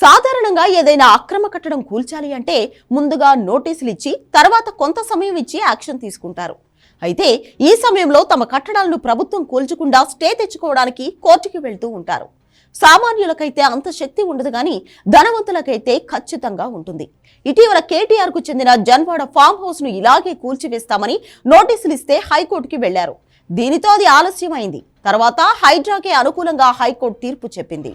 సాధారణంగా ఏదైనా అక్రమ కట్టడం కూల్చాలి అంటే ముందుగా నోటీసులు ఇచ్చి తర్వాత కొంత సమయం ఇచ్చి యాక్షన్ తీసుకుంటారు. అయితే ఈ సమయంలో తమ కట్టడాలను ప్రభుత్వం కూల్చకుండా స్టే తెచ్చుకోవడానికి కోర్టుకి వెళ్తూ ఉంటారు. సామాన్యులకైతే అంత శక్తి ఉండదు కానీ ధనవంతులకైతే ఖచ్చితంగా ఉంటుంది. ఇటీవల కేటీఆర్కు చెందిన జన్వాడ ఫామ్ హౌస్ను ఇలాగే కూల్చివేస్తామని నోటీసులు ఇస్తే హైకోర్టుకి వెళ్ళారు. దీనితో అది ఆలస్యమైంది. తర్వాత హైడ్రాకే అనుకూలంగా హైకోర్టు తీర్పు చెప్పింది.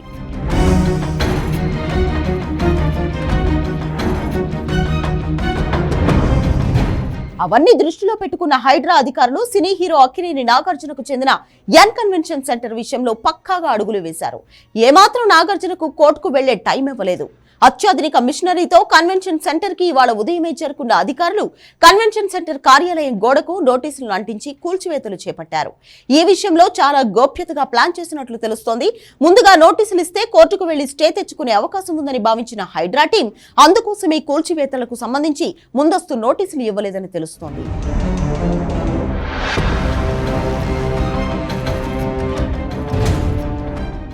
అవన్నీ దృష్టిలో పెట్టుకున్న హైడ్రా అధికారులు సినీ హీరో అక్కినేని నాగార్జునకు చెందిన ఎన్ కన్వెన్షన్ సెంటర్ విషయంలో పక్కాగా అడుగులు వేశారు. ఏమాత్రం నాగార్జునకు కోర్టుకు వెళ్ళే టైం ఇవ్వలేదు. అత్యాధునిక మిషనరీతో కన్వెన్షన్ సెంటర్కి ఇవాళ ఉదయమే చేరుకున్న అధికారులు కన్వెన్షన్ సెంటర్ కార్యాలయం గోడకు నోటీసులు అంటించి కూల్చివేతలు చేపట్టారు. ఈ విషయంలో చాలా గోప్యతగా ప్లాన్ చేసినట్లు తెలుస్తోంది. ముందుగా నోటీసులు ఇస్తే కోర్టుకు వెళ్ళి స్టే తెచ్చుకునే అవకాశం ఉందని భావించిన హైడ్రా టీం అందుకోసమే కూల్చివేతలకు సంబంధించి ముందస్తు నోటీసులు ఇవ్వలేదని తెలుస్తోంది.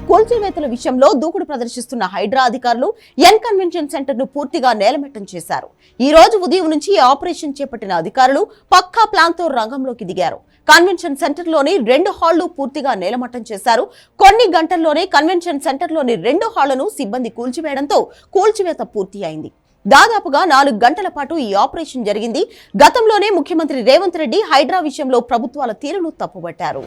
కూల్చివేతల విషయంలో దూకుడు ప్రదర్శిస్తున్న హైడ్రా అధికారులు ఎన్ కన్వెన్షన్ సెంటర్ను పూర్తిగా నేలమట్టం చేశారు. ఈ రోజు ఉదయం నుంచి ఆపరేషన్ చేపట్టిన అధికారులు పక్కా ప్లాన్తో రంగంలోకి దిగారు. కన్వెన్షన్ సెంటర్లోని రెండు హాళ్ళు పూర్తిగా నేలమట్టం చేశారు. కొన్ని గంటల్లోనే కన్వెన్షన్ సెంటర్లోని రెండు హాళ్ళను సిబ్బంది కూల్చివేయడంతో కూల్చివేత పూర్తి అయింది. దాదాపుగా నాలుగు గంటల పాటు ఈ ఆపరేషన్ జరిగింది. గతంలోనే ముఖ్యమంత్రి రేవంత్ రెడ్డి హైడ్రా విషయంలో ప్రభుత్వాల తీరును తప్పుబట్టారు.